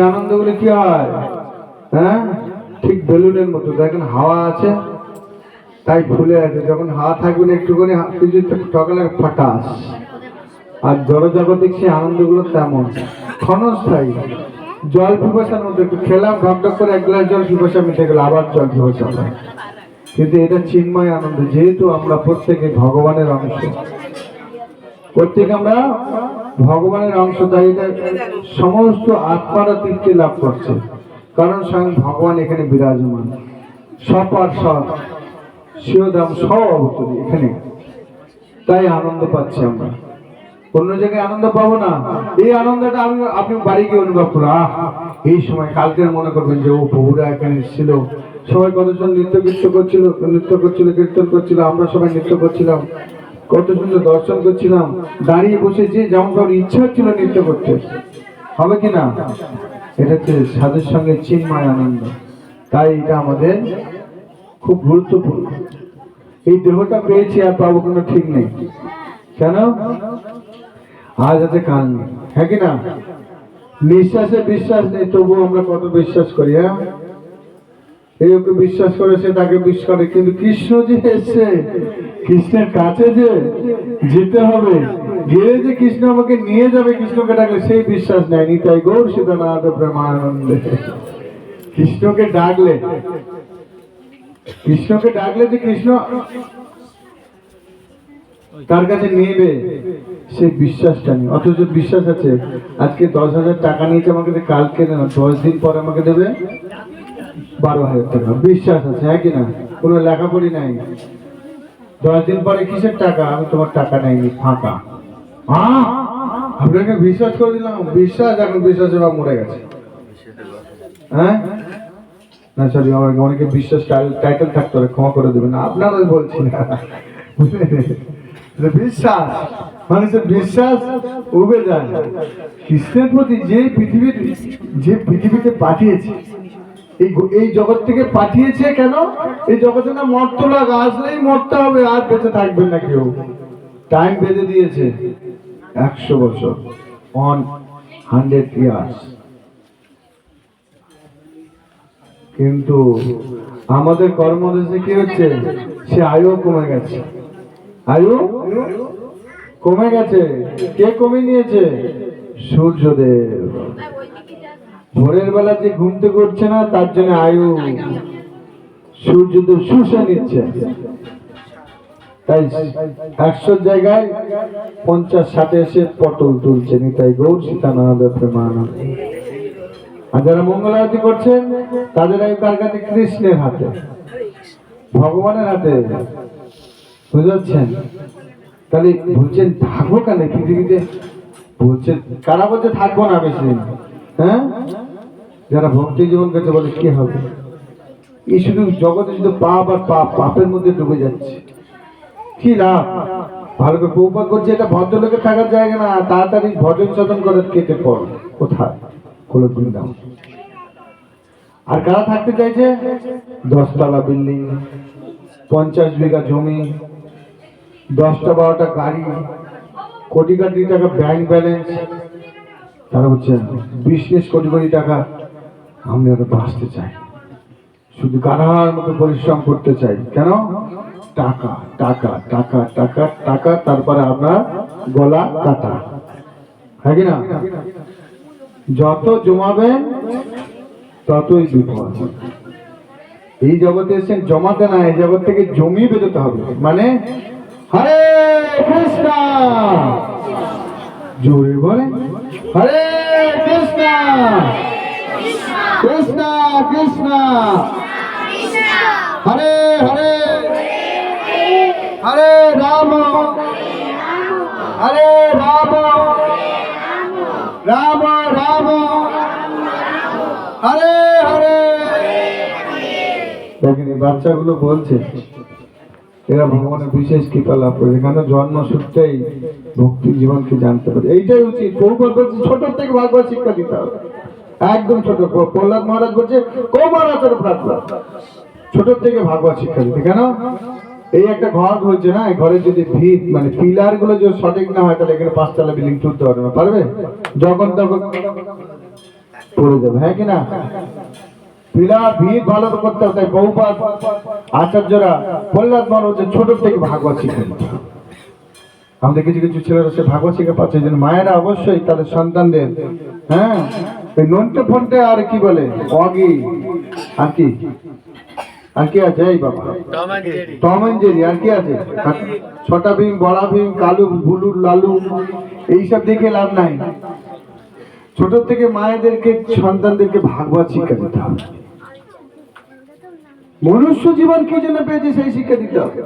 আনন্দগুলো কি হয়? হ্যাঁ? ঠিক বেলুনের মতো। দেখেন হাওয়া আছে, তাই ফুলে আছে। যখন হাওয়া থাকবে না একটু করে কিছু সকালে ফাটাস। আর জড়জাগতিক সেই আনন্দগুলো তেমন। ক্ষণস্থায়ী। জল পিপাসার মধ্যে একটু খেলাম ঢকঢক করে এক গ্লাস জল পিপাসা মিটে গেল, আবার জল পিপাসা কিন্তু এটা চিন্ময় আনন্দ, যেহেতু আমরা প্রত্যেকে ভগবানের অংশ। প্রত্যেকে আমরা ভগবানের অংশ তাই সমস্ত আত্মারা তৃপ্তি লাভ করছে। কারণ স্বয়ং ভগবান এখানে বিরাজমান। সপার সব শিবধাম সব এখানে। তাই আনন্দ পাচ্ছি আমরা। অন্য জায়গায় আনন্দ পাবো না। এই আনন্দটা আমি, আপনি বাড়ি গিয়ে অনুভব করুন। আহ, এই সময় কালকের মনে করবেন যে, ও প্রভুরা এখানে ছিল সবাই কতজন নৃত্য কীর্ত করছিল, নৃত্য করছিল, কীর্তন করছিল, আমরা সবাই নৃত্য করছিলাম। কত সুন্দর দর্শন করছিলাম, দাঁড়িয়ে বসে যে যেমন কারোর ইচ্ছা হচ্ছিল নৃত্য করতে। হবে কি না? এটা হচ্ছে সাধুর সঙ্গে চিন্ময় আনন্দ। তাই এটা আমাদের খুব গুরুত্বপূর্ণ। এই দেহটা পেয়েছি আর পাবো কোনো ঠিক নেই। কেন? আজ আছে কাল নেই। হ্যাঁ কি না? নিঃশ্বাসে বিশ্বাস নেই, তবুও আমরা কত বিশ্বাস করি হ্যাঁ? এই ওকে বিশ্বাস করে, সে তাকে বিশ্বাস করে, কিন্তু কৃষ্ণ যে এসছে কৃষ্ণের কাছে যে যেতে হবে গিয়ে যে কৃষ্ণ আমাকে নিয়ে যাবে, কৃষ্ণকে ডাকলে সেই বিশ্বাস নেয় নিতাই গৌর সীতানাথ প্রেমানন্দে। কৃষ্ণকে ডাকলে কৃষ্ণকে ডাকলে যে কৃষ্ণ তার কাছে নেবে, সে বিশ্বাসটা নেই। অথচ বিশ্বাস আছে, আজকে দশ হাজার টাকা নিয়েছে আমাকে কালকে না দশ দিন পর আমাকে দেবে, বারো হাজার টাকা। বিশ্বাস আছে হ্যাঁ কিনা কোনো লেখাপড়ি নাই। দশ দিন পরে কিসের টাকা? আমি তোমার টাকা নেইনি, ফাঁকা। হ্যাঁ আপনাকে বিশ্বাস করে দিলাম, বিশ্বাস, এখন বিশ্বাসে বা মরে গেছে। হ্যাঁ? না, সরি আমার অনেকে বিশ্বাস টাইটেল থাকতে হবে, ক্ষমা করে দেবেন, আপনারাই বলছি না বিশ্বাস মানুষের বিশ্বাস উবে যায়। কৃষ্ণের প্রতি যে পৃথিবীর, যে পৃথিবীতে পাঠিয়েছে এই জগৎ থেকে পাঠিয়েছে কেন? এই জগতে না মরতে লাগ আসলেই মরতে হবে, আর বেঁচে থাকবেন না কেউ। টাইম বেঁধে দিয়েছে একশো বছর। অন হান্ড্রেড ইয়ার্স কিন্তু আমাদের কর্মদেশে কি হচ্ছে? সে আয়ু কমে গেছে। আয়ু কমে গেছে। কে কমে নিয়েছে? সূর্যদেব। ভোরের বেলা যে ঘুমতে করছে না, তার জন্য আয়ু সূর্যদেব শুষে নিচ্ছে। তাই একশো জায়গায় পঞ্চাশ ষাটে এসে পটল তুলছে নিতাই গৌর সীতানন্দ প্রেমানন্দ। আর যারা মঙ্গল আরতি করছেন, তাদের আয়ু কার কাছে? কৃষ্ণের হাতে। ভগবানের হাতে। বুঝাচ্ছেন তাহলে বলছেন, থাকব কেন? পৃথিবীতে বলছেন, কারা বলছে থাকব না বেশি হ্যাঁ? যারা ভক্তি জীবন কাছে বলে কি হবে? এই শুধু জগতে শুধু পাপ আর পাপ, পাপের মধ্যে ডুবে যাচ্ছে। কি লাভ? ভালো করে প্রপাত করছে, এটা ভদ্রলোকের থাকার জায়গা না তাড়াতাড়ি ভজন সদন করে কেটে পড়। কোথায়? কোনো দাম আর কারা থাকতে চাইছে? দশতলা বিল্ডিং, পঞ্চাশ বিঘা জমি, দশটা বারোটা গাড়ি, কোটি কোটি টাকা ব্যাংক ব্যালেন্স তারা হচ্ছে বিজনেস কোটি কোটি টাকা আমি ওটা বাঁচতে চাই শুধু গাধার মতো পরিশ্রম করতে চাই কেন? টাকা টাকা টাকা টাকা টাকা, তারপরে আপনার গলা কাটা। হ্যাঁ না? যত জমাবেন, ততই বিপদ এই জগতে এসেছেন, জমাতে না, এই জগৎ থেকে জমি বেরোতে হবে। মানে হরে কৃষ্ণ! জোরে বলে হরে কৃষ্ণ! কৃষ্ণ কৃষ্ণ। হরে হরে। হরে রাম। হরে রাম। রাম রাম। হরে হরে। দেখেন, এই বাচ্চাগুলো বলছে, এরা ভগবানের বিশেষ কৃপা লাভ করেছে। কেন? জন্ম সূত্রেই ভক্তি জীবনকে জানতে পারে। এইটাই উচিত। বলছে ছোট থেকে ভাগবত শিক্ষা দিতে হবে। একদম ছোট প্রহ্লাদ মহারাজ বলছে কৌমারাচর প্রার্থনা ছোট থেকে ভাগবত শিক্ষা দিতে, কেন? এই একটা ঘর হচ্ছে না, এই ঘরের যদি ভিত মানে পিলারগুলো যদি সঠিক না হয়, তাহলে এখানে পাঁচতলা বিল্ডিং তুলতে পারবে না, পারবে? যখন তখন পড়ে যাবে হ্যাঁ কিনা পিলার ভিড় ভালো করতে হবে, তাই বহুপাত আচার্যরা প্রহ্লাদ মহারাজ ছোট থেকে ভাগবত শিখে নিত। আমাদের কিছু কিছু ছেলেরা সে ভাগবত শিখে পাচ্ছে যেন মায়েরা অবশ্যই তাদের সন্তানদের হ্যাঁ? ওই নন্টে ফন্টে আর কি বলে? অগি। আর কি? আর কি আছে? এই বাবা। Tom and Jerry. আর কি আছে? ছটা ভীম বড়া ভীম কালু বুলু লালু এইসব দেখে লাভ নাই। ছোট থেকে মায়েদেরকে সন্তানদেরকে ভাগবত শিক্ষা দিতে হবে। মনুষ্য জীবন কি জন্য পেয়েছে সেই শিক্ষা দিতে হবে?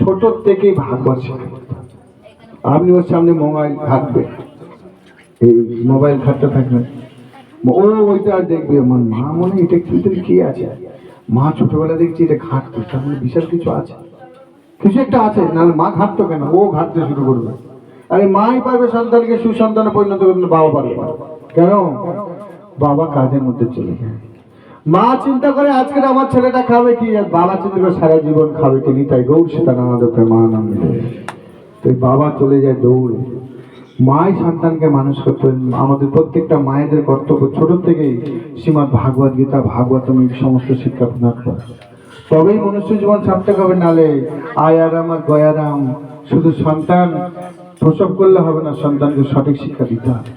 ছোট থেকেই ভাগবত শিক্ষা দিতে হবে। আপনি ওর সামনে মোবাইল ঘাটবে। এই মোবাইল ঘাটতে থাকবেন ও ওইটা আর দেখবে, আমার মা মনে এটা ভিতরে কি আছে? মা ছোটবেলা দেখছি এটা ঘাটতো, তার মানে বিশাল কিছু আছে। কিছু একটা আছে, নাহলে মা ঘাটতো কেন? ও ঘাটতে শুরু করবে। আরে মাই পারবে সন্তানকে, সুসন্তানে পরিণত করতে, বাবা পারবে কেন? বাবা কাজের মধ্যে চলে যায়। মা চিন্তা করে, আজকের আমার ছেলেটা খাবে কি? আর বাবা চিন্তা করে সারা জীবন খাবে কি নি? তাই গৌর সীতা আমাদের প্রেমানন্দ এই বাবা চলে যায় দৌড়ে। মাই সন্তানকে মানুষ করতে আমাদের প্রত্যেকটা মায়েদের কর্তব্য ছোট থেকেই শ্রীমদ ভাগবত গীতা ভাগবতম এই সমস্ত শিক্ষা প্রদান করে। তবেই মনুষ্য জীবন সার্থক হবে, নালে আয়ারাম আর গয়ারাম। শুধু সন্তান প্রসব করলে হবে না, সন্তানকে সঠিক শিক্ষা দিতে হবে।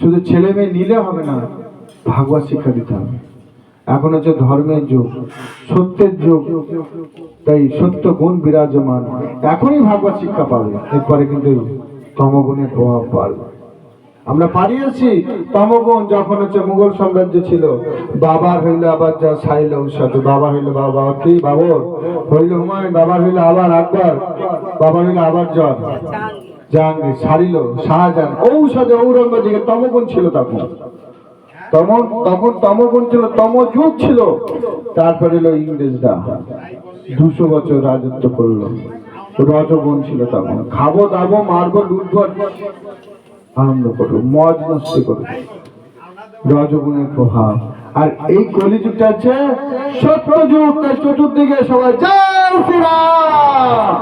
শুধু ছেলে মেয়ে নিলে হবে না, ভাগবত শিক্ষা দিতে হবে। এখন হচ্ছে ধর্মের যুগ সত্যের যুগ তাই সত্য গুণ বিরাজমান। এখনই ভাগবত শিক্ষা পাবে। এরপরে কিন্তু তমগুণের প্রভাব পারবে আমরা পারিয়েছি তমগুণ যখন হচ্ছে মুঘল সাম্রাজ্য ছিল। বাবার হইল আবার যা সাইল সাথে বাবা হইল বাবা কি? বাবর। হইল হুমায়ুন। বাবার হইল আবার আকবর। বাবার হইল আবার জন। জাহাঙ্গীর। সারিল শাহজাহান। ঔষধে ঔরঙ্গজেবের তমগুণ ছিল তখন। তমন তখন তমগুণ ছিল, তম যুগ ছিল। তারপরে এলো ইংরেজরা। দুশো বছর রাজত্ব করল। রজগুণ ছিল তখন। খাব, দাবো, মারবো, লুটবো আনন্দ করব মজ মস্তি করব রজগুণের প্রভাব। আর এই কলিযুগটা আছে সত্য যুগ তার চতুর্দিকে সবাই, জয় শ্রীরাম!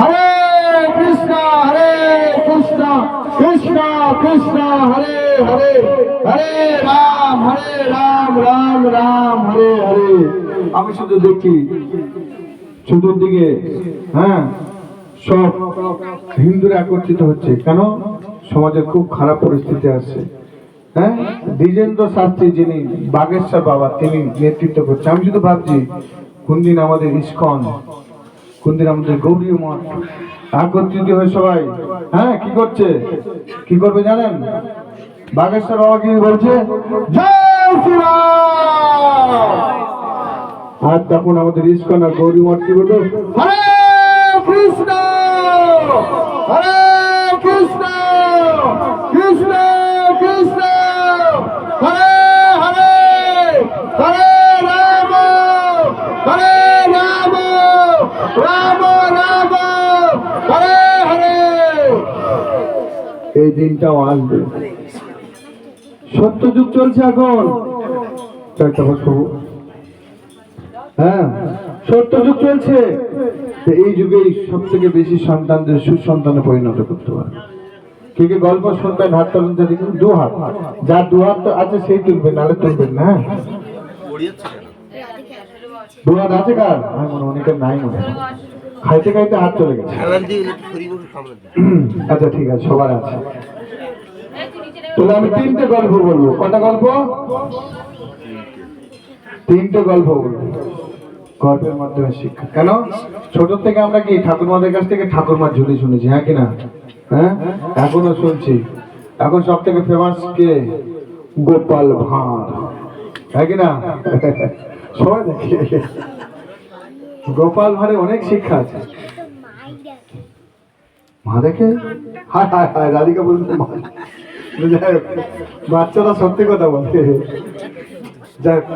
হরে কৃষ্ণ কৃষ্ণ কৃষ্ণ, হরে হরে হরে রাম হরে রাম রাম রাম, হরে হরে। আমি শুধু দেখি। চতুর্দিকে হ্যাঁ সব হিন্দুরা একত্রিত হচ্ছে। কেন? সমাজে খুব খারাপ পরিস্থিতি আছে। হ্যাঁ? দ্বিজেন্দ্র শাস্ত্রী যিনি, বাগেশ্বর বাবা, তিনি নেতৃত্ব করছে আমি শুধু ভাবছি কোন দিন আমাদের ইস্কন কোন দিন আমাদের গৌরী মঠ একত্রিত হয়ে সবাই। হ্যাঁ কি করছে? কি করবে জানেন? বাগেশ্বর বাবা কি বলছে? আর তখন আমাদের ইস্কন আর গৌরী মঠ কি বলবে হরে কৃষ্ণ! হরে কৃষ্ণ! কৃষ্ণ হরে হরে হরে রাম হরে রাম রাম রাম হরে হরে দিনটাও আসবে। সত্য যুগ চলছে এখন। হ্যাঁ সত্য যুগ চলছে। এই যুগেই সব থেকে বেশি সন্তানদের সুসন্তানে পরিণত করতে পারে। কে কে গল্প শুনবেন হাত তুলুন তো দেখুন দু হাত। যার দু হাত তো আছে সেই তুলবেন নাহলে তুলবেন না হ্যাঁ? দু হাত আছে কার? আমি মনে অনেকের নাই মনে হয়। খাইতে খাইতে হাত চলে গেছে। আচ্ছা ঠিক আছে সবার আছে। তাহলে আমি তিনটে গল্প বলব। কটা গল্প? তিনটে গল্প বলব। গল্পের মাধ্যমে শিক্ষা। কেন? ছোট থেকে আমরা কি ঠাকুরমাদের কাছ থেকে ঠাকুরমার ঝুলি শুনেছি হ্যাঁ কিনা হ্যাঁ? এখনও শুনছি। এখন সব থেকে ফেমাস কে? গোপাল ভাঁড়। হ্যাঁ কিনা সবাই দেখে। গোপাল ভাঁড়ে অনেক শিক্ষা আছে। মা দেখে? হায় হায় হায় রাধিকা বলতে বাচ্চারা সত্যি কথা বলে। যাই হোক,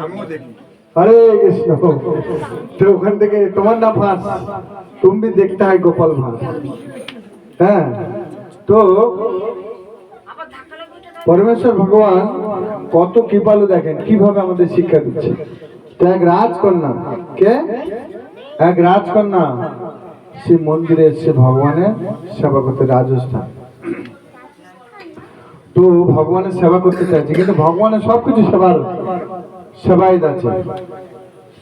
হরে কৃষ্ণ। তো ওখান থেকে তোমার নাম ফাঁস। তুমি দেখতে হয় গোপাল ভাঁড়। হ্যাঁ তো পরমেশ্বর ভগবান কত কৃপালু দেখেন কীভাবে আমাদের শিক্ষা দিচ্ছে। এক রাজকন্যা কে? এক রাজকন্যা, সে মন্দিরে এসছে ভগবানের সেবা করতে রাজস্থান। তো ভগবানের সেবা করতে চাইছে, কিন্তু ভগবানের সবকিছু সেবার সেবাই আছে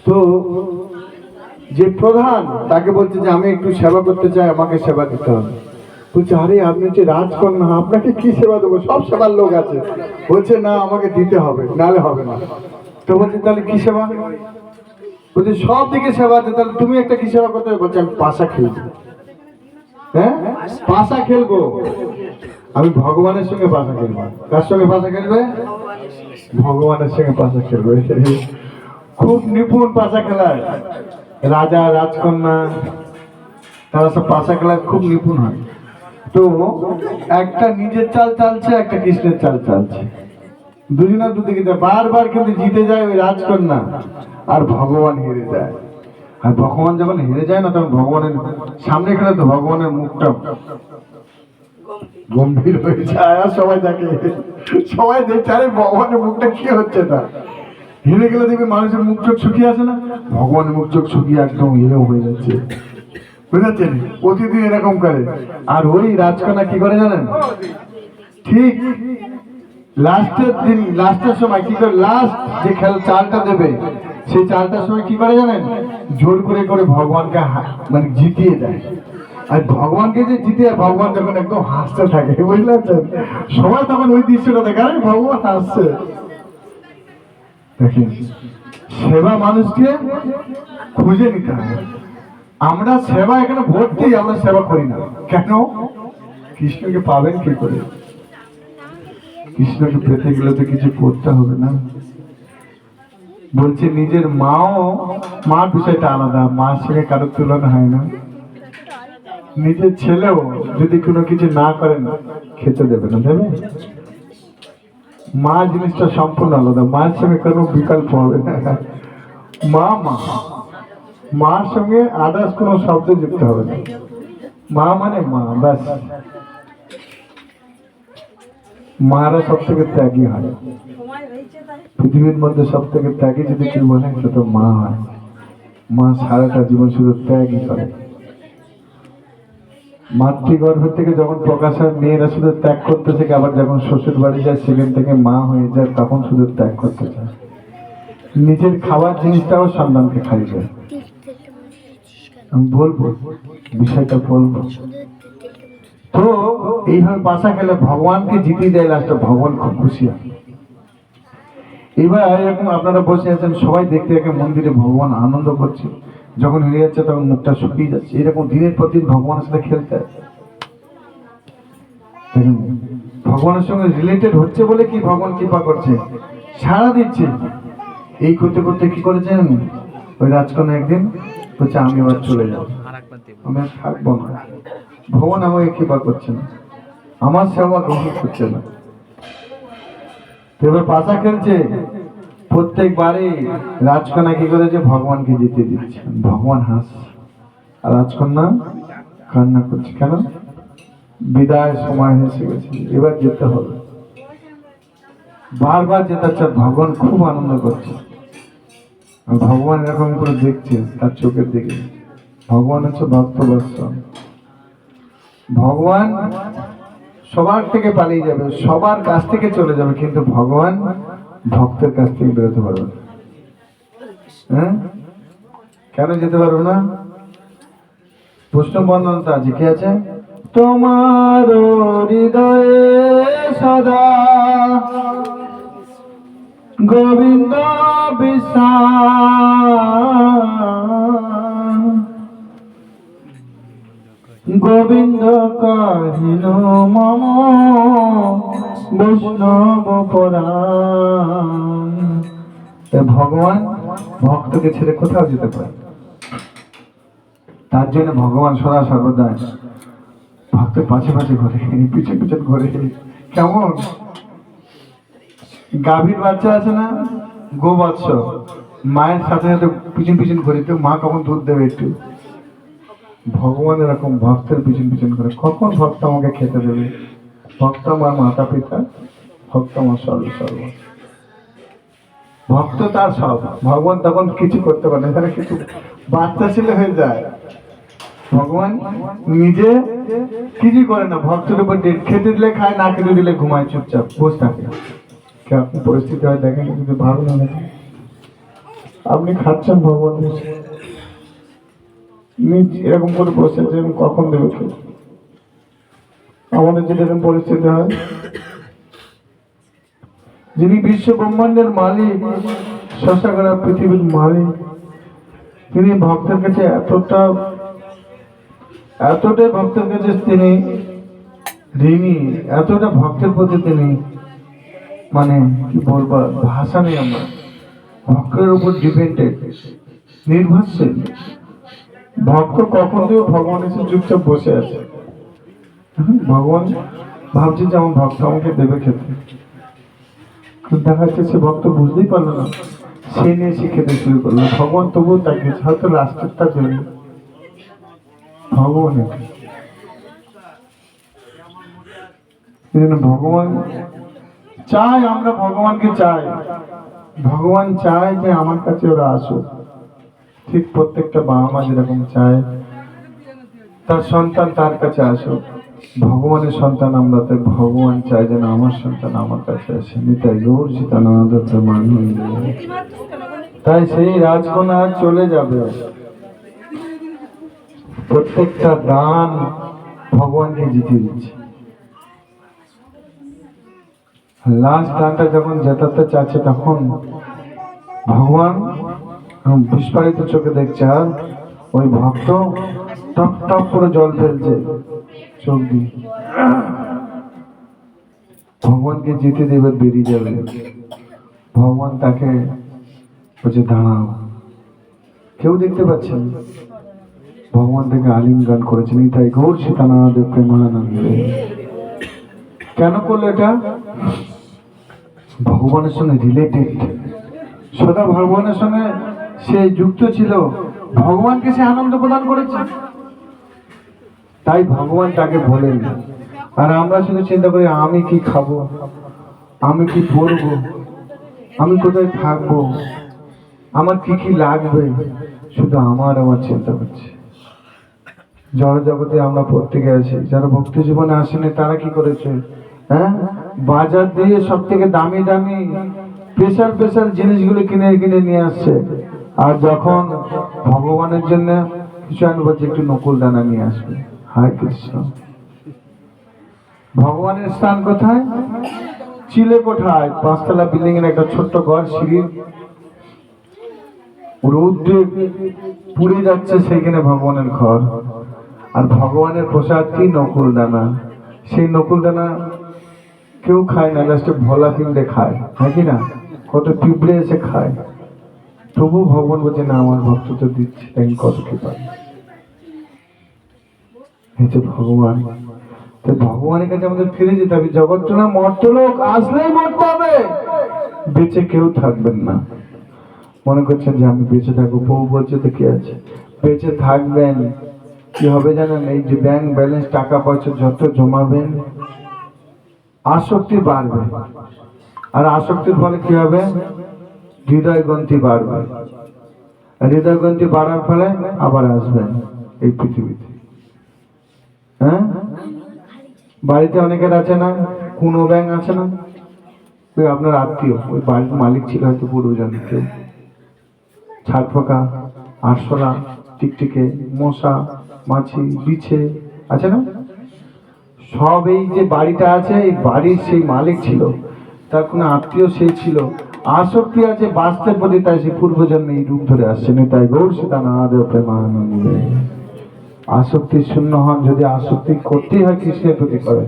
তো যে প্রধান তাকে বলছে যে, আমি একটু সেবা করতে চাই, আমাকে সেবা দিতে হবে। বলছে, আরে আপনি হচ্ছে রাজকন্যা, আপনাকে কি সেবা দেবো? সব সেবার লোক আছে। বলছে, না, আমাকে দিতে হবে নালে হবে না। তো বলছে, তাহলে কি সেবা? বলছে, সব দিকে সেবা আছে, তাহলে তুমি একটা কি সেবা করতে বলছে, আমি পাশা খেলব হ্যাঁ? পাশা খেলব। আমি ভগবানের সঙ্গে পাশা খেলব। কার সঙ্গে পাশা খেলবে? ভগবানের সঙ্গে পাশা খেলবে। খুব নিপুণ পাশা খেলায়। রাজা, রাজকন্যা, তারা সব পাশা খেলায় খুব নিপুণ হয়। তো একটা নিজের চাল চালছে, একটা কৃষ্ণের চাল চালছে। দুজনের দুদিকে বারবার কিন্তু জিতে যায় ওই রাজকন্যা। আর ভগবান হেরে যায়। আর ভগবান যখন হেরে যায় না, তখন ভগবানের সামনে খেলে তো ভগবানের মুখটা গম্ভীর হয়ে যায়। আর সবাই দেখে, সবাই দেখছে আরে ভগবানের মুখটা কি হচ্ছে না হেরে গেলে দেখবে মানুষের মুখ চোখ শুকিয়ে আসে না? ভগবানের মুখ চোখ শুকিয়ে একদম হিরো হয়ে যাচ্ছে। বুঝেছেন? প্রতিদিন এরকম করে। আর ওই রাজকন্যা কি করে জানেন? ঠিক লাস্টের দিন, লাস্টের সময় কি করে লাস্ট যে খেল চালটা দেবে, সেই চালটার সময় কি করে জানেন? জোর করে করে ভগবানকে মানে জিতিয়ে দেয়। আর ভগবানকে যে জিতিয়ে ভগবান যখন একদম হাসতে থাকে, বুঝলেন? সবাই তখন ওই দৃশ্যটা দেখে, আরে ভগবান হাসছে। দেখেন, সেবা মানুষকে খুঁজে নিতে হবে আমরা সেবা এখানে ভর্তি, আমরা সেবা করি না। কেন? কৃষ্ণকে পাবেন কি করে? কৃষ্ণকে পেতে গেলে তো কিছু করতে হবে না। বলছে, নিজের মাও, মার বিষয়টা আলাদা মার সঙ্গে কারোর তুলনা হয় না। নিজের ছেলেও যদি কোনো কিছু না করেন, খেতে দেবে না, দেবে? মা জিনিসটা সম্পূর্ণ আলাদা মায়ের সঙ্গে কোনো বিকল্প হবে না। মা মা, মার সঙ্গে আদার্স কোনো শব্দ যুক্ত হবে না। মা মানে মা, ব্যাস। মারা সব থেকে ত্যাগী হয়। পৃথিবীর মধ্যে সব থেকে ত্যাগী যদি কেউ বলে, সেটা মা হয়। মা সারাটা জীবন শুধু ত্যাগই করে। মাতৃগর্ভ থেকে যখন প্রকাশ হয়, মেয়েরা শুধু ত্যাগ করতে শেখে, আবার যখন শ্বশুর বাড়ি যায়, সেখান থেকে মা হয়ে যায়, তখন শুধু ত্যাগ করতে চায়। নিজের খাবার জিনিসটাও সন্তানকে খাই যায় আমি বলব, বিষয়টা বলব। তো এইভাবে পাশা খেলে ভগবানকে জিতিয়ে দেয় লাস্টে ভগবান খুব খুশি হয়। এবার এরকম আপনারা বসে আছেন, সবাই দেখতে দেখে মন্দিরে ভগবান আনন্দ করছে। যখন হেরে যাচ্ছে তখন মুখটা শুকিয়ে যাচ্ছে। এরকম দিনের পর দিন ভগবানের সাথে খেলতে হয়। ভগবানের সঙ্গে রিলেটেড হচ্ছে বলে কি ভগবান কৃপা করছে? সাড়া দিচ্ছে। এই করতে করতে কি করেছেন ওই রাজকন্যা একদিন বলছে, আমি আবার চলে যাব। আমি আর থাকব না। ভগবান আমাকে কৃপা করছে না। আমার সেবা গ্রহণ করছে না। তো এবার পাশা খেলছে। প্রত্যেকবারে রাজকন্যা কি করেছে? ভগবানকে জিতে দিচ্ছে। ভগবান হাস। আর রাজকন্যা কান্না করছে। কেন? বিদায় সময় এসে গেছে। এবার যেতে হবে। বারবার যেতে ভগবান খুব আনন্দ করছে। ভগবান এরকম করে দেখছে তার চোখের দিকে। ভগবান হচ্ছে ভক্তবৎস ভগবান সবার থেকে পালিয়ে যাবে, সবার কাছ থেকে চলে যাবে, কিন্তু ভগবান ভক্তের কাছ থেকে বেরোতে পারবে হ্যাঁ? কেন যেতে পারবে না? বন্ধন তো আছে, কি আছে? তোমার হৃদয়ে সদা গোবিন্দ বিশ্রাম গোবিন্দ কাহিল, মম, বৈষ্ণব ভগবান ভক্তকে ছেড়ে কোথাও যেতে পারে তার জন্য ভগবান সদা সর্বদা ভক্তের পাশে পাশে ঘরে পিছন পিছন ঘরে। কেমন? গাভীর বাচ্চা আছে না? গো গোবৎস। মায়ের সাথে সাথে পিছন পিছন ঘুরে তো মা কখন দুধ দেবে একটু। ভগবান এরকম ভক্তের পিছন পিছন করে কখন ভক্ত আমাকে খেতে দেবে? ভক্ত আমার মাতা পিতা, ভক্ত আমার সর্ব সর্ব। ভক্ত তার সব ভগবান তখন কিছু করতে পারে এখানে কিছু বাচ্চা ছেলে হয়ে যায়। ভগবান নিজে কিছুই করে না, ভক্তের উপর খেতে দিলে খায়, না খেতে দিলে ঘুমায় চুপচাপ, বসে থাকে। কেমন পরিস্থিতি হয় দেখেন, যদি ভালো না আপনি খাচ্ছেন ভগবান নিজ এরকম করে বসে যে কখন দেবে আমাদের যদি এরকম পরিস্থিতি হয়। যিনি বিশ্ব ব্রহ্মাণ্ডের মালিক শশাগরা পৃথিবীর মালিক, তিনি ভক্তের কাছে এতটা, এতটাই ভক্তের কাছে তিনি ঋণী, এতটা ভক্তের প্রতি তিনি মানে কি বলব, ভাষা নেই আমরা। ভক্তের উপর ডিপেন্ডেড নির্ভরশীল। ভক্ত কখন দিয়ে ভগবানের এসে চুপচাপ বসে আছে? ভগবান ভাবছে যে আমার ভক্ত আমাকে দেবে খেতে। দেখা যাচ্ছে সে ভক্ত বুঝতেই পারল না। সে নিয়ে সে খেতে শুরু করল। ভগবান তবুও তাকে হয়তো লাস্টেরটা জন্য ভগবান জন্য ভগবান চাই আমরা ভগবানকে চাই। ভগবান চায় যে আমার কাছে ওরা আসুক। ঠিক প্রত্যেকটা বাবা মা যেরকম চায়, তার সন্তান তার কাছে আসুক। ভগবানের সন্তান আমরা, তাই ভগবান চায় যেন আমার সন্তান আমার কাছে আসে। নিতাই গৌর সীতানন্দ মান তাই সেই রাজকন্যা চলে যাবে। প্রত্যেকটা দান ভগবানকে জিতে দিচ্ছে। লাস্ট দানটা যখন জেতাতে চাচ্ছে, তখন ভগবান বিস্ফারিত চোখে দেখছে আর ওই ভক্ত টপ টপ করে জল ফেলছে চোখ দিয়ে। ভগবানকে জিতে দেবে, বেরিয়ে যাবে। ভগবান তাকে বলছে, দাঁড়াও। কেউ দেখতে পাচ্ছেন। ভগবান থেকে আলিঙ্গন করেছেন। তাই গৌর সীতানাথ প্রেমানন্দে কেন করল এটা? ভগবানের সঙ্গে রিলেটেড সদা ভগবানের সঙ্গে সে যুক্ত ছিল। ভগবানকে সে আনন্দ প্রদান করেছে। তাই ভগবান তাকে বলেন, আর আমরা শুধু চিন্তা করি, আমি কি খাব? আমি কি পরবো আমি কোথায় থাকব? আমার কি কি লাগবে? শুধু আমার আমার চিন্তা করছে। জগতে আমরা প্রত্যেকে আছি যারা ভক্তি জীবনে আসেনি, তারা কি করেছে? হ্যাঁ? বাজার দিয়ে সব থেকে দামি দামি স্পেশাল স্পেশাল জিনিসগুলো কিনে কিনে নিয়ে আসছে। আর যখন ভগবানের জন্য কিছু যে একটু নকুল দানা নিয়ে আসবে। হায় কৃষ্ণ। ভগবানের স্থান কোথায়? চিলে কোঠায়, পাঁচতলা বিল্ডিং এর একটা ছোট্ট ঘর সিঁড়ির রৌদ্রে পুড়ে যাচ্ছে সেখানে ভগবানের ঘর। আর ভগবানের প্রসাদ কি? নকুল দানা। সেই নকুল দানা কেউ খায় না লাস্টে ভোলা কিনলে খায়। হ্যাঁ কি না? কত পিঁপড়ে এসে খায়। তবু ভগবান বলছে, না, আমার ভক্ত তো দিচ্ছে তাই কত কি এই ভগবান। তো ভগবানের কাছে আমাদের ফিরে যেতে হবে। জগৎ না মর্তলোক আসলেই মরতে হবে। বেঁচে কেউ থাকবেন না। মনে করছেন যে, আমি বেঁচে থাকব। বউ বলছে, তো কি আছে? বেঁচে থাকবেন। কি হবে জানেন? এই যে ব্যাংক ব্যালেন্স টাকা পয়সা যত জমাবেন, আসক্তি বাড়বে। আর আসক্তির ফলে কি হবে? হৃদয় গ্রন্থি বাড়বে। আর হৃদয় গ্রন্থি বাড়ার ফলে আবার আসবেন এই পৃথিবীতে। হ্যাঁ? বাড়িতে অনেকের আছে না? কোনো ব্যাংক আছে না? ওই আপনার আত্মীয়, ওই বাড়ির মালিক ছিল হয়তো পূর্বজন্ম কেউ। ছাদ পোকা, আরশোলা, টিকটিকে, মশা, মাছি, বিছে, আছে না? সব এই যে বাড়িটা আছে, এই বাড়ির সেই মালিক ছিল, তার কোনো আত্মীয় সেই ছিল। আসক্তি আছে বাস্তব প্রতি তাই সে পূর্বজন্মে এই রূপ ধরে আসছেন। তাই গৌর সীতা নাদের প্রেমানন্দে। আসক্তি শূন্য হন, যদি আসক্তি করতেই হয়, কৃষ্ণের প্রতি করেন।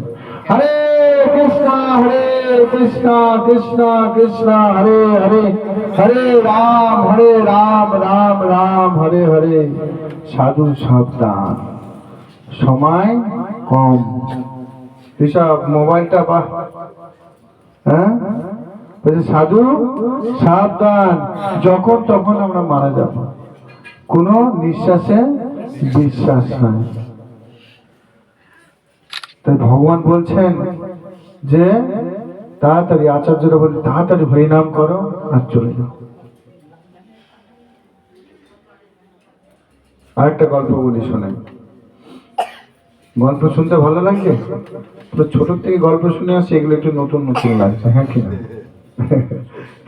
হরে কৃষ্ণ হরে কৃষ্ণ কৃষ্ণ কৃষ্ণ, হরে হরে হরে রাম হরে রাম রাম রাম, হরে হরে। সাধু সাবধান। সময় কম। এসব মোবাইলটা বা হ্যাঁ? সাধু, সাবধান। যখন তখন আমরা মারা যাব। কোনো নিঃশ্বাসে বিশ্বাস নাই। তাই ভগবান বলছেন যে, তাড়াতাড়ি আচার্যরা বলে, তাড়াতাড়ি হরিনাম করো আর চলে যাও। আরেকটা গল্প বলি শোনেন গল্প শুনতে ভালো লাগছে ছোট থেকে গল্প শুনে আসছে এগুলো একটু নতুন নতুন লাগছে হ্যাঁ কি না?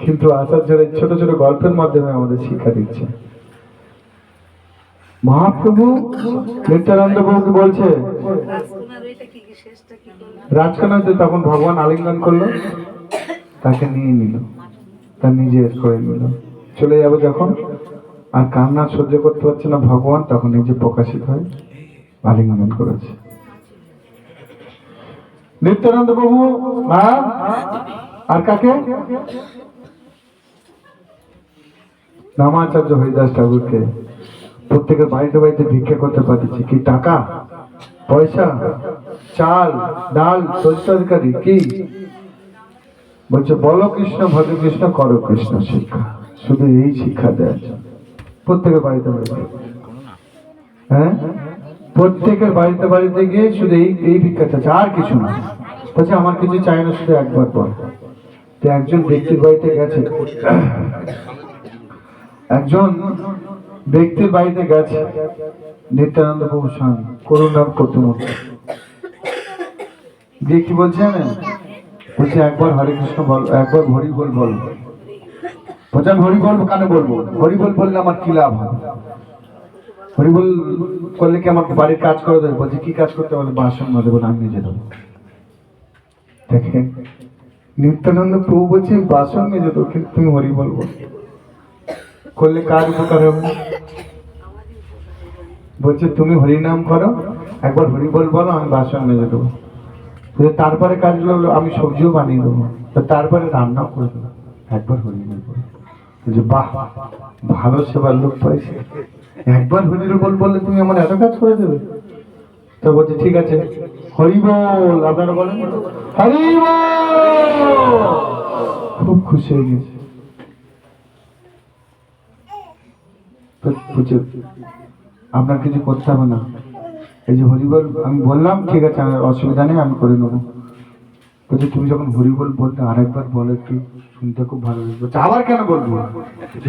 কিন্তু আচার্যরা ছোট ছোট গল্পের মাধ্যমে আমাদের শিক্ষা দিচ্ছে। মহাপ্রভু নিত্যানন্দ প্রভুকে বলছে রাজকানাতে তখন ভগবান আলিঙ্গন করল, তাকে নিয়ে নিল, তার নিজের করে নিল। চলে যাবে যখন, আর কান্না সহ্য করতে পারছে না ভগবান, তখন নিজে প্রকাশিত হয়, আলিঙ্গন করেছে। নিত্যানন্দ প্রভু আর আর কাকে? নামাচার্য হরিদাস ঠাকুরকে। প্রত্যেকের বাড়িতে বাড়িতে ভিক্ষা করতে পারছি কি টাকা? পয়সা? চাল? ডাল? তরকারি? কি? বলছে, বলো কৃষ্ণ, ভদ্র কৃষ্ণ, করো কৃষ্ণ শিক্ষা। শুধু এই শিক্ষা দেয় প্রত্যেকের বাড়িতে বাড়িতে। হ্যাঁ? প্রত্যেকের বাড়িতে বাড়িতে গিয়ে শুধু এই এই ভিক্ষা চাচ্ছে। আর কিছু না। বলছে, আমার কিছু চাই না, শুধু একবার পর তো একজন ব্যক্তির বাড়িতে গেছে। একজন ব্যক্তির বাড়িতে গেছে। নিত্যানন্দ প্রভু স্বামী। প্রতিমূর্তি দিয়ে কি বলছে বলছে, একবার হরে কৃষ্ণ বল, একবার হরি বল। বল বলছে হরি বলব কেন বলব? হরি বল বললে আমার কি লাভ হবে? হরি বল করলে কি আমার বাড়ির কাজ করে দেবে? বলছে, কি কাজ করতে বলে বাসন মাঝে বলে আমি নিজে দেবো দেখেন নিত্যানন্দ প্রভু বলছে বাসন মেজে কিন্তু তুমি হরি বলব করলে কার উপকার হবে। বলছে, তুমি হরি নাম করো, একবার হরি বল বলো, আমি বাসন মেজে দেবো। তারপরে কাজ হলো, আমি সবজিও বানিয়ে দেবো। তারপরে রান্নাও করে দেবো। একবার হরি বল বলো বলছে, বাহ, ভালো সেবার লোক পাইছে। একবার হরি বল বললে তুমি আমার এত কাজ করে দেবে? তো বলছে, ঠিক আছে। হরি বল আপনারা বলেন হরি খুব খুশি হয়ে গেছে। আপনার কিছু করতে হবে না। এই যে হরিবল, আমি বললাম, ঠিক আছে অসুবিধা নেই, আমি করে নেব। বলছে, তুমি যখন হরিবল বলতে আরেকবার বলো একটু, শুনতে খুব ভালো লাগবে। আবার কেন বলব?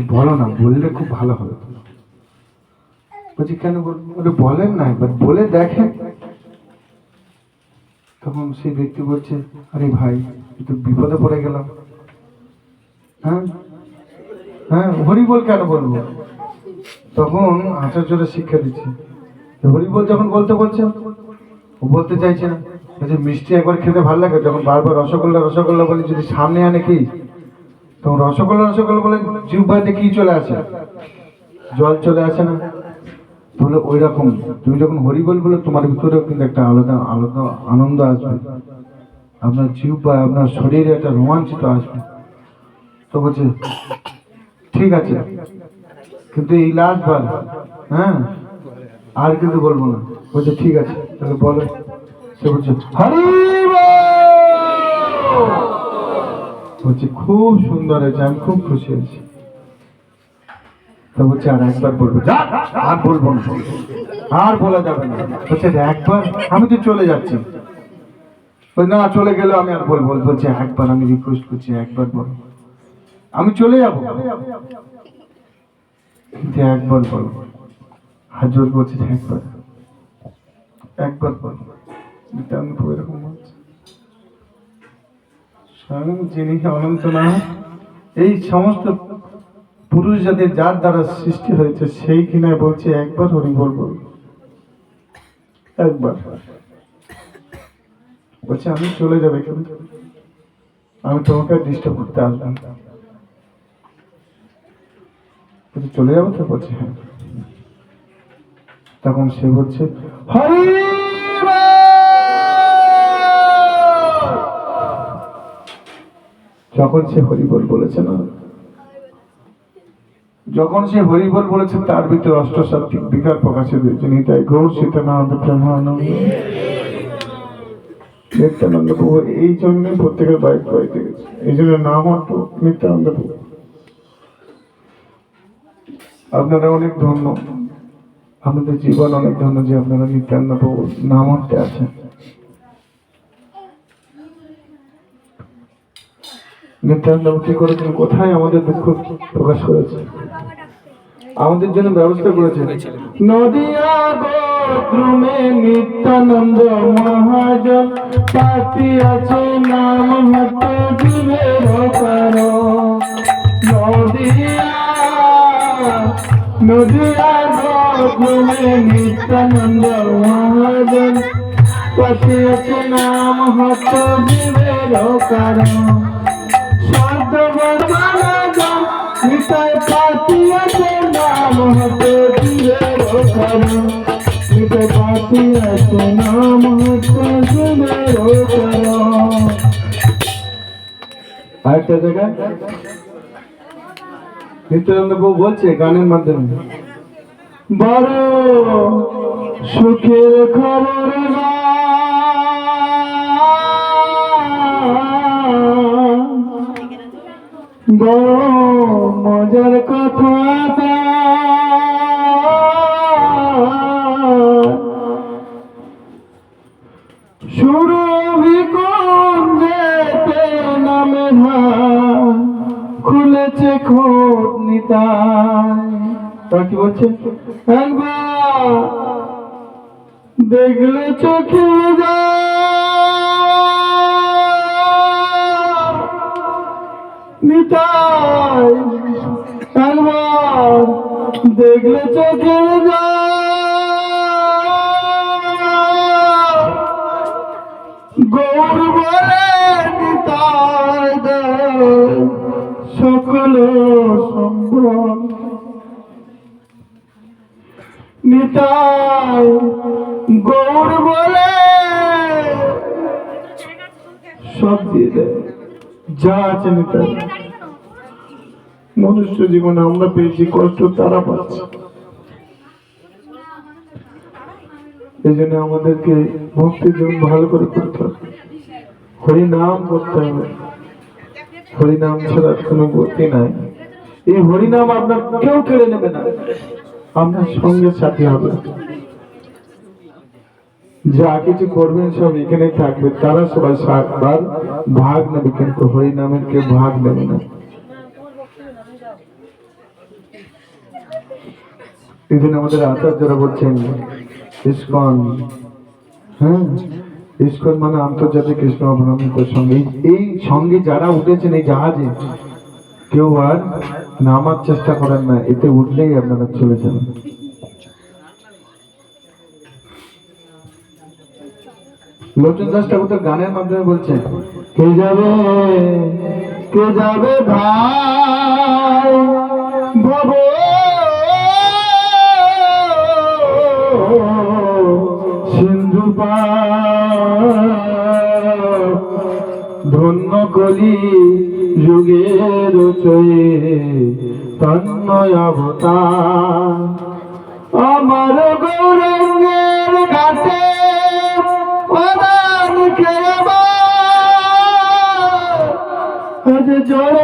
বলো না, বললে খুব ভালো হবে। বলছি, কেন বলে বলেন না একবার, বলে দেখেন। তখন সেই ব্যক্তি বলছে, আরে ভাই তো বিপদে পড়ে গেলাম। হ্যাঁ? হ্যাঁ হরিবল কেন বলব? তখন আচার্যরা শিক্ষা দিচ্ছে। হরিবল যখন বলতে বলছে, ও বলতে চাইছে না। বলছে, মিষ্টি একবার খেতে ভালো লাগে? যখন বারবার রসগোল্লা রসগোল্লা বলে, যদি সামনে আনে কি? তখন রসগোল্লা রসগোল্লা বলে জিহ্বাতে কি চলে আসে। জল চলে আসে না। বলে ওই রকম তুমি যখন হরিবল বলে, তোমার ভিতরেও কিন্তু একটা আলাদা আলাদা আনন্দ আসবে। আপনার জিহ্বা, আপনার শরীরে একটা রোমাঞ্চিত আসবে। তো বলছে, ঠিক আছে, কিন্তু এই লাস্ট বার হ্যাঁ আর কিন্তু বলব না। বলছে, ঠিক আছে, তাহলে বলো। সে বলছে হরি বলছে, খুব সুন্দর হয়েছে, আমি খুব খুশি হয়েছি। তো আর একবার বলব "যা, আর বলব আর বলা যাবে না। বলছে "যে একবার আমি তো চলে যাচ্ছি। না চলে গেলে আমি আর বলব একবার আমি রিকোয়েস্ট করছি একবার আমি চলে একবার যে একবার একবার নিত্যানন্দ প্রভু এরকম বলছে। এই সমস্ত পুরুষ জাতির যার দ্বারা সৃষ্টি হয়েছে, সেই কিনা বলছে, একবার হরি বল একবার। বলছে, আমি চলে যাবে কিন্তু আমি তোমাকে ডিস্টার্ব করতে আসলাম চলে যাব তো? বলছে হ্যাঁ। তখন সে বলছে, হরি যখন সে হরিবল বলেছে না যখন সে হরিবল বলেছে, তার ভিতরে অষ্টসাত্বিক বিকার প্রকাশিত হয়েছে। নিতাই গৌর সীতানন্দ প্রেমানন্দ নিত্যানন্দ প্রভু, এই জন্যই প্রত্যেকের বাইক বাড়িতে গেছে। এই জন্য নাম হতো নিত্যানন্দ প্রভু। আপনারা অনেক ধন্য। আমাদের জীবন অনেক ধন্য যে আপনারা নিত্যানন্দ প্রভু নাম হতে আছেন। নিত্যানন্দ কি করেছেন? কোথায় আমাদের দুঃখ প্রকাশ করেছে আমাদের জন্য ব্যবস্থা করেছেন। নদিয়া গোত্রমে নিত্যানন্দ মহাজন পাতি আছে নাম হত জীবের কারণ। নদিয়া নদিয়া গোত্রমে নিত্যানন্দ মহাজন পাতি আছে নাম হত জীবের কারণ। শব্দ নিতাই পাতিয়াছে নাম হতে কারণ নিতাই পাতিয়াছে নাম হতে নিত্যানন্দ বউ বলছে, গানের মাধ্যমে। বড় সুখের খবর বড় মজার কথা সুরভি কুঞ্জেতে নামে খুলেছে খোট নিতাই। তার কি বলছে? একবার দেখলে চোখে দেখলে চোখে যা গৌর বলে সকল সম্ভব। নিতাই গৌর বলে সব যা আছে নিতাই। মনুষ্য জীবনে আমরা পেয়েছি কষ্ট তারা পাচ্ছে। এই জন্য আমাদেরকে ভক্তি জীবন ভালো করে করতে হবে। হরি নাম করতে হবে। হরি নাম ছাড়া কোনো গতি নাই। এই হরি নাম আপনার কেউ কেড়ে নেবে না। আপনার সঙ্গে সাথী হবে। যা কিছু করবেন সব এখানে থাকবে। তারা সবাই ভাগ নেবে, কিন্তু হরি নামের কেউ ভাগ নেবে না। জন্য আমাদের আচার্যরা বলছেন ইস্কন হ্যাঁ? ইস্কন মানে আন্তর্জাতিক কৃষ্ণ অবলম্বিত সঙ্গে। এই সঙ্গে যারা উঠেছেন এই জাহাজে, কেউ আর নামার চেষ্টা করেন না, এতে উঠলেই আপনারা চলে যাবেন লোচন দাস ঠাকুর তো গানের মাধ্যমে বলছেন কে যাবে? কে যাবে ভাই? কলি যুগের চয়ে তন্ময় অবতার, আমার গৌরঙ্গের ঘাটে প্রদান আজ জড়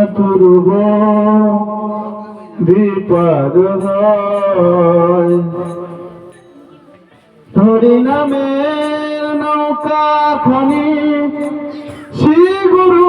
আতুরব দীপার হয়। হরি খানি শ্রী গুরু